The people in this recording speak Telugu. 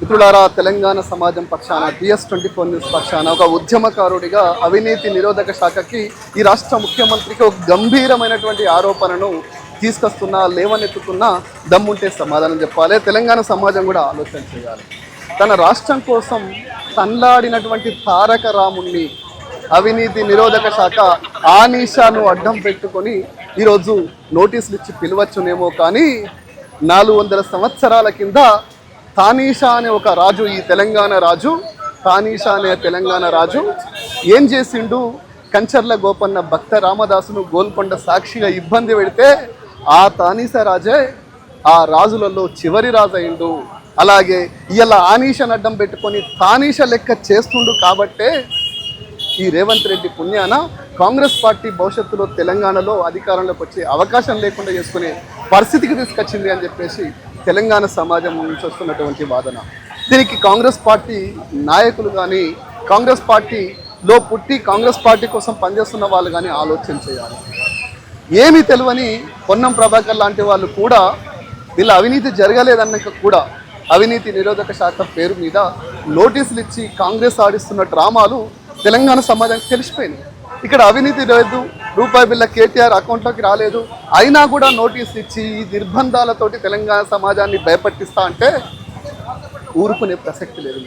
మిత్రులారా తెలంగాణ సమాజం పక్షాన టిఎస్ ట్వంటీ ఫోర్ న్యూస్ పక్షాన ఒక ఉద్యమకారుడిగా అవినీతి నిరోధక శాఖకి ఈ రాష్ట్ర ముఖ్యమంత్రికి ఒక గంభీరమైనటువంటి ఆరోపణను తీసుకొస్తున్నా లేవనెత్తుతున్నా దమ్ముంటే సమాధానం చెప్పాలి. తెలంగాణ సమాజం కూడా ఆలోచన చేయాలి. తన రాష్ట్రం కోసం తన్లాడినటువంటి తారక రాముణ్ణి అవినీతి నిరోధక శాఖ ఆనీషాను అడ్డం పెట్టుకొని ఈరోజు నోటీసులు ఇచ్చి పిలవచ్చునేమో కానీ నాలుగు వందల సంవత్సరాల కింద తానీషా అనే ఒక రాజు ఈ తెలంగాణ రాజు తానీషా అనే తెలంగాణ రాజు. ఏం చేసిండు? కంచర్ల గోపన్న భక్త రామదాసును గోల్కొండ సాక్షిగా ఇబ్బంది పెడితే ఆ తానీసా రాజే ఆ రాజులలో చివరి రాజు అయిండు అలాగే ఇలా ఆనీషను అడ్డం పెట్టుకొని తానీష లెక్క చేస్తుండు కాబట్టే ఈ రేవంత్ రెడ్డి పుణ్యాన కాంగ్రెస్ పార్టీ భవిష్యత్తులో తెలంగాణలో అధికారంలోకి వచ్చే అవకాశం లేకుండా చేసుకునే పరిస్థితికి తీసుకొచ్చింది అని చెప్పేసి తెలంగాణ సమాజం నుంచి వస్తున్నటువంటి వాదన. దీనికి కాంగ్రెస్ పార్టీ నాయకులు కానీ కాంగ్రెస్ పార్టీలో పుట్టి కాంగ్రెస్ పార్టీ కోసం పనిచేస్తున్న వాళ్ళు కానీ ఆలోచన చేయాలి. ఏమి తెలియని పొన్నం ప్రభాకర్ లాంటి వాళ్ళు కూడా వీళ్ళ అవినీతి జరగలేదన్నాక కూడా అవినీతి నిరోధక శాఖ పేరు మీద నోటీసులు ఇచ్చి కాంగ్రెస్ ఆడిస్తున్న డ్రామాలు తెలంగాణ సమాజానికి తెలిసిపోయినాయి. ఇక్కడ అవినీతి లేదు రూపాయి బిల్ల కేటీఆర్ అకౌంట్లోకి రాలేదు. అయినా కూడా నోటీస్ ఇచ్చి ఈ నిర్బంధాలతోటి తెలంగాణ సమాజాన్ని భయపట్టిస్తా అంటే ఊరుకునే ప్రసక్తి లేదు.